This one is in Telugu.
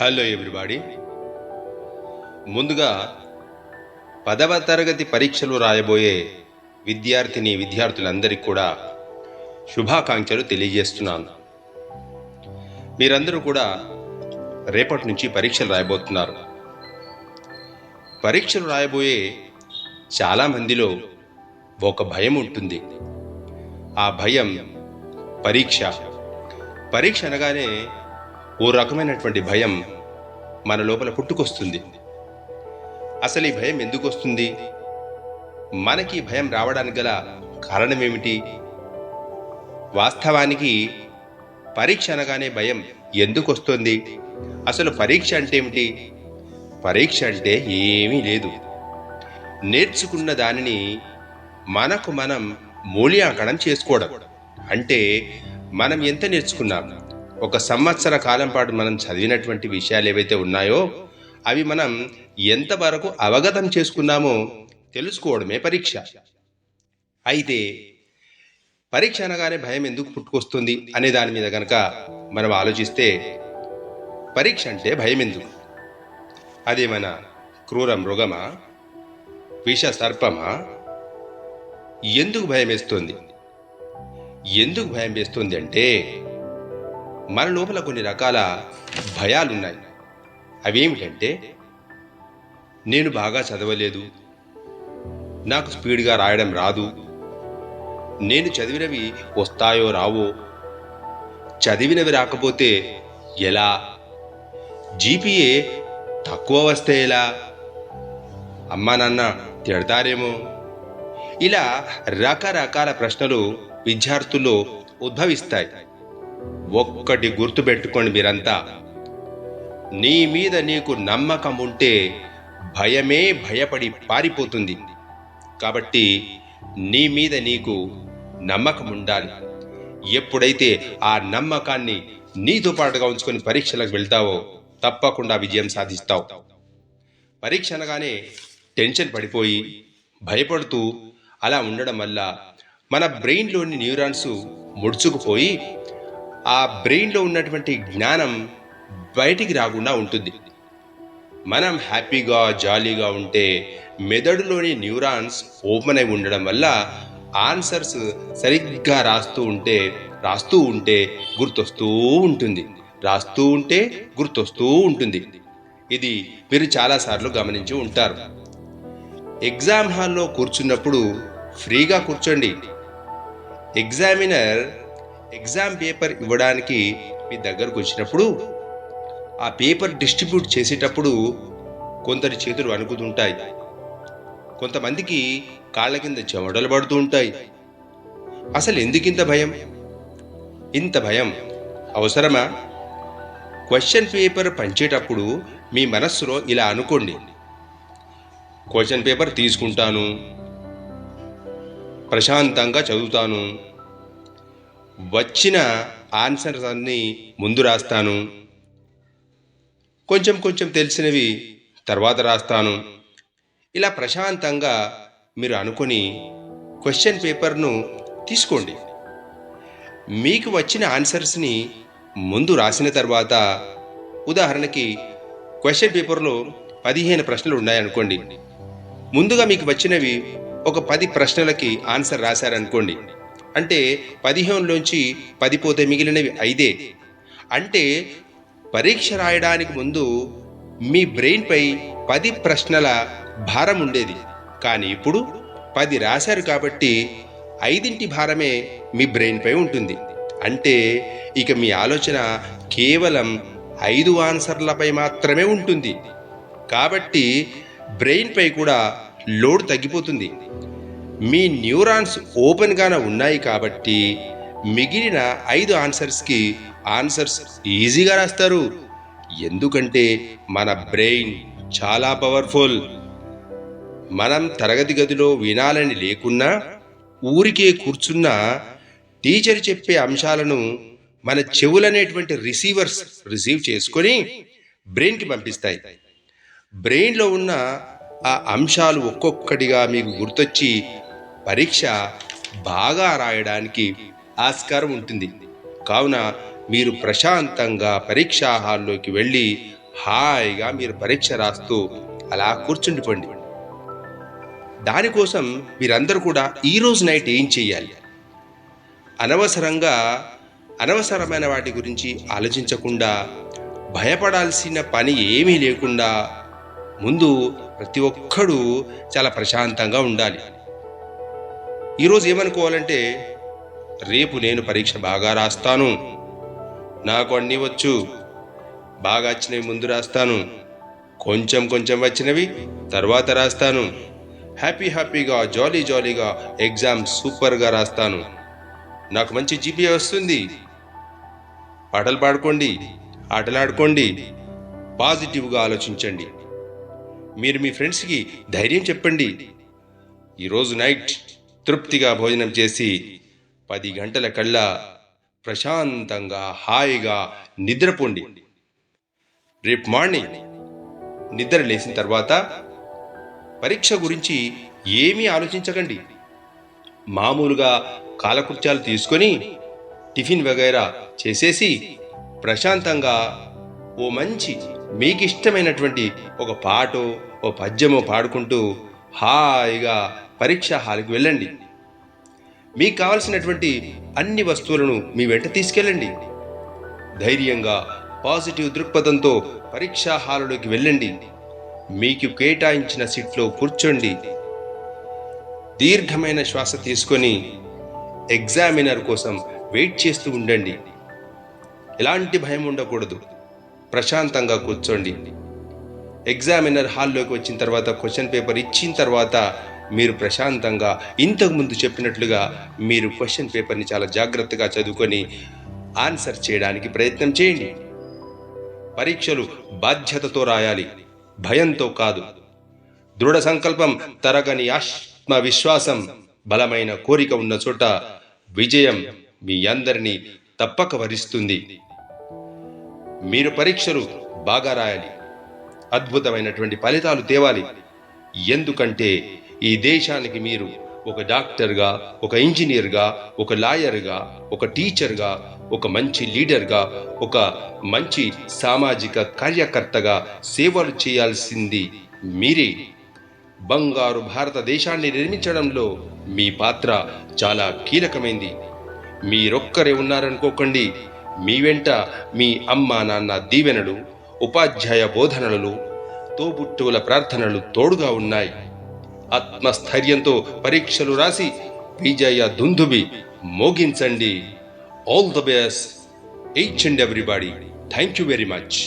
Hello everybody. ముందుగా పదవ తరగతి పరీక్షలు రాయబోయే విద్యార్థిని విద్యార్థులందరికీ కూడా శుభాకాంక్షలు తెలియజేస్తున్నాను. మీరందరూ కూడా రేపటి నుంచి పరీక్షలు రాయబోతున్నారు. పరీక్షలు రాయబోయే చాలామందిలో ఒక భయం ఉంటుంది. ఆ భయం పరీక్ష. పరీక్ష అనగానే ఓ రకమైనటువంటి భయం మన లోపల పుట్టుకొస్తుంది. అసలు ఈ భయం ఎందుకు వస్తుంది? మనకి భయం రావడానికి గల కారణం ఏమిటి? వాస్తవానికి పరీక్ష అనగానే భయం ఎందుకు వస్తుంది? అసలు పరీక్ష అంటే ఏమిటి? పరీక్ష అంటే ఏమీ లేదు. నేర్చుకున్న దానిని మనకు మనం మూల్యాంకనం చేసుకోవడం. అంటే మనం ఎంత నేర్చుకున్నాం? ఒక సంవత్సర కాలం పాటు మనం చదివినటువంటి విషయాలు ఏవైతే ఉన్నాయో అవి మనం ఎంతవరకు అవగతం చేసుకున్నామో తెలుసుకోవడమే పరీక్ష. అయితే పరీక్ష అనగానే భయం ఎందుకు పుట్టుకొస్తుంది అనే దాని మీద కనుక మనం ఆలోచిస్తే పరీక్ష అంటే భయం ఎందుకు? అదేమైనా క్రూర మృగమా? విష సర్పమా? ఎందుకు భయం వేస్తుంది? ఎందుకు భయం వేస్తుంది అంటే మన లోపల కొన్ని రకాల భయాలున్నాయి. అవేమిటంటే నేను బాగా చదవలేదు నాకు స్పీడ్గా రాయడం రాదు నేను చదివినవి వస్తాయో రావో చదివినవి రాకపోతే ఎలా జీపీఏ తక్కువ వస్తే ఎలా అమ్మా నాన్న తిడతారేమో ఇలా రకరకాల ప్రశ్నలు విద్యార్థుల్లో ఉద్భవిస్తాయి. ఒక్కటి గుర్తుపెట్టుకోండి మీరంతా. నీ మీద నీకు నమ్మకం ఉంటే భయమే భయపడి పారిపోతుంది. కాబట్టి నీ మీద నీకు నమ్మకం ఉండాలి. ఎప్పుడైతే ఆ నమ్మకాన్ని నీతో పాటుగా ఉంచుకొని పరీక్షలకు వెళ్తావో తప్పకుండా విజయం సాధిస్తావు. పరీక్ష అనగానే టెన్షన్ పడిపోయి భయపడుతూ అలా ఉండడం వల్ల మన బ్రెయిన్లోని న్యూరాన్స్ ముడుచుకుపోయి ఆ బ్రెయిన్లో ఉన్నటువంటి జ్ఞానం బయటికి రాకుండా ఉంటుంది. మనం హ్యాపీగా జాలీగా ఉంటే మెదడులోని న్యూరాన్స్ ఓపెన్ అయి ఉండడం వల్ల ఆన్సర్స్ సరిగ్గా రాస్తూ ఉంటే రాస్తూ ఉంటే గుర్తొస్తూ ఉంటుంది. రాస్తూ ఉంటే గుర్తొస్తూ ఉంటుంది. ఇది మీరు చాలాసార్లు గమనించి ఉంటారు. ఎగ్జామ్ హాల్లో కూర్చున్నప్పుడు ఫ్రీగా కూర్చోండి. ఎగ్జామినర్ ఎగ్జామ్ పేపర్ ఇవ్వడానికి మీ దగ్గరకు వచ్చినప్పుడు ఆ పేపర్ డిస్ట్రిబ్యూట్ చేసేటప్పుడు కొందరి చేతులు వణుకుతుంటాయి. కొంతమందికి కాళ్ళ కింద చెమటలు పడుతూ ఉంటాయి. అసలు ఎందుకింత భయం? ఇంత భయం అవసరమా? క్వశ్చన్ పేపర్ పంచేటప్పుడు మీ మనస్సులో ఇలా అనుకోండి. క్వశ్చన్ పేపర్ తీసుకుంటాను. ప్రశాంతంగా చదువుతాను. వచ్చిన ఆన్సర్స్ అన్నీ ముందు రాస్తాను. కొంచెం కొంచెం తెలిసినవి తర్వాత రాస్తాను. ఇలా ప్రశాంతంగా మీరు అనుకొని క్వశ్చన్ పేపర్ను తీసుకోండి. మీకు వచ్చిన ఆన్సర్స్ని ముందు రాసిన తర్వాత ఉదాహరణకి క్వశ్చన్ పేపర్లో పదిహేను ప్రశ్నలు ఉన్నాయనుకోండి. ముందుగా మీకు వచ్చినవి ఒక పది ప్రశ్నలకి ఆన్సర్ రాశారనుకోండి. అంటే పదిహేనులోంచి పది పోతే మిగిలినవి ఐదే. అంటే పరీక్ష రాయడానికి ముందు మీ బ్రెయిన్పై పది ప్రశ్నల భారం ఉండేది. కానీ ఇప్పుడు పది రాశారు కాబట్టి ఐదింటి భారమే మీ బ్రెయిన్పై ఉంటుంది. అంటే ఇక మీ ఆలోచన కేవలం ఐదు ఆన్సర్లపై మాత్రమే ఉంటుంది. కాబట్టి బ్రెయిన్పై కూడా లోడ్ తగ్గిపోతుంది. మీ న్యూరాన్స్ ఓపెన్గానే ఉన్నాయి కాబట్టి మిగిలిన ఐదు ఆన్సర్స్కి ఆన్సర్స్ ఈజీగా రాస్తారు. ఎందుకంటే మన బ్రెయిన్ చాలా పవర్ఫుల్. మనం తరగతి గదిలో వినాలని లేకున్నా ఊరికే కూర్చున్నా టీచర్ చెప్పే అంశాలను మన చెవులనేటువంటి రిసీవర్స్ రిసీవ్ చేసుకొని బ్రెయిన్కి పంపిస్తాయి. బ్రెయిన్లో ఉన్న ఆ అంశాలు ఒక్కొక్కటిగా మీకు గుర్తొచ్చి పరీక్ష బాగా రాయడానికి ఆస్కారం ఉంటుంది. కావున మీరు ప్రశాంతంగా పరీక్షా హాల్లోకి వెళ్ళి హాయిగా మీరు పరీక్ష రాస్తూ అలా కూర్చుండిపోండి దానికోసం మీరందరూ కూడా ఈ రోజు నైట్ ఏం చేయాలి అనవసరంగా అనవసరమైన వాటి గురించి ఆలోచించకుండా భయపడాల్సిన పని ఏమీ లేకుండా ముందు ప్రతి ఒక్కడు చాలా ప్రశాంతంగా ఉండాలి. ఈరోజు ఏమనుకోవాలంటే రేపు నేను పరీక్ష బాగా రాస్తాను. నాకు అన్నీ వచ్చు. బాగా వచ్చినవి ముందు రాస్తాను. కొంచెం కొంచెం వచ్చినవి తర్వాత రాస్తాను. హ్యాపీ హ్యాపీగా జాలీ జాలీగా ఎగ్జామ్ సూపర్గా రాస్తాను. నాకు మంచి జీపీ వస్తుంది. పాటలు పాడుకోండి ఆటలాడుకోండి పాజిటివ్గా ఆలోచించండి. మీరు మీ ఫ్రెండ్స్కి ధైర్యం చెప్పండి. ఈరోజు నైట్ తృప్తిగా భోజనం చేసి పది గంటల కల్లా ప్రశాంతంగా హాయిగా నిద్రపోండి. రేపు మార్నింగ్ నిద్ర లేచిన తర్వాత పరీక్ష గురించి ఏమీ ఆలోచించకండి. మామూలుగా కాలకృత్యాలు తీసుకొని టిఫిన్ వగైరా చేసేసి ప్రశాంతంగా ఓ మంచి మీకు ఇష్టమైనటువంటి ఒక పాటో ఓ పద్యమో పాడుకుంటూ హాయిగా పరీక్షా హాల్కి వెళ్ళండి. మీకు కావలసినటువంటి అన్ని వస్తువులను మీ వెంట తీసుకెళ్ళండి. ధైర్యంగా పాజిటివ్ దృక్పథంతో పరీక్షా హాలులోకి వెళ్ళండి. మీకు కేటాయించిన సీట్లో కూర్చోండి. దీర్ఘమైన శ్వాస తీసుకొని ఎగ్జామినర్ కోసం వెయిట్ చేస్తూ ఉండండి. ఎలాంటి భయం ఉండకూడదు. ప్రశాంతంగా కూర్చోండి. ఎగ్జామినర్ హాల్లోకి వచ్చిన తర్వాత క్వశ్చన్ పేపర్ ఇచ్చిన తర్వాత మీరు ప్రశాంతంగా ఇంతకుముందు చెప్పినట్లుగా మీరు క్వశ్చన్ పేపర్ని చాలా జాగ్రత్తగా చదువుకొని ఆన్సర్ చేయడానికి ప్రయత్నం చేయండి. పరీక్షలు బాధ్యతతో రాయాలి భయంతో కాదు. దృఢ సంకల్పం తరగని ఆత్మవిశ్వాసం బలమైన కోరిక ఉన్న చోట విజయం మీ అందరినీ తప్పక వరిస్తుంది. మీరు పరీక్షలు బాగా రాయాలి అద్భుతమైనటువంటి ఫలితాలు తేవాలి. ఎందుకంటే ఈ దేశానికి మీరు ఒక డాక్టర్గా ఒక ఇంజనీర్గా ఒక లాయర్గా ఒక టీచర్గా ఒక మంచి లీడర్గా ఒక మంచి సామాజిక కార్యకర్తగా సేవలు చేయాల్సింది మీరే. బంగారు భారతదేశాన్ని నిర్మించడంలో మీ పాత్ర చాలా కీలకమైంది. మీరొక్కరే ఉన్నారనుకోకండి. మీ వెంట మీ అమ్మ నాన్న దీవెనలు ఉపాధ్యాయ బోధనలు తోబుట్టువుల ప్రార్థనలు తోడుగా ఉన్నాయి. ఆత్మస్థైర్యంతో పరీక్షలు రాసి విజయ దుందుబి మోగించండి. All the best each and everybody thank you very much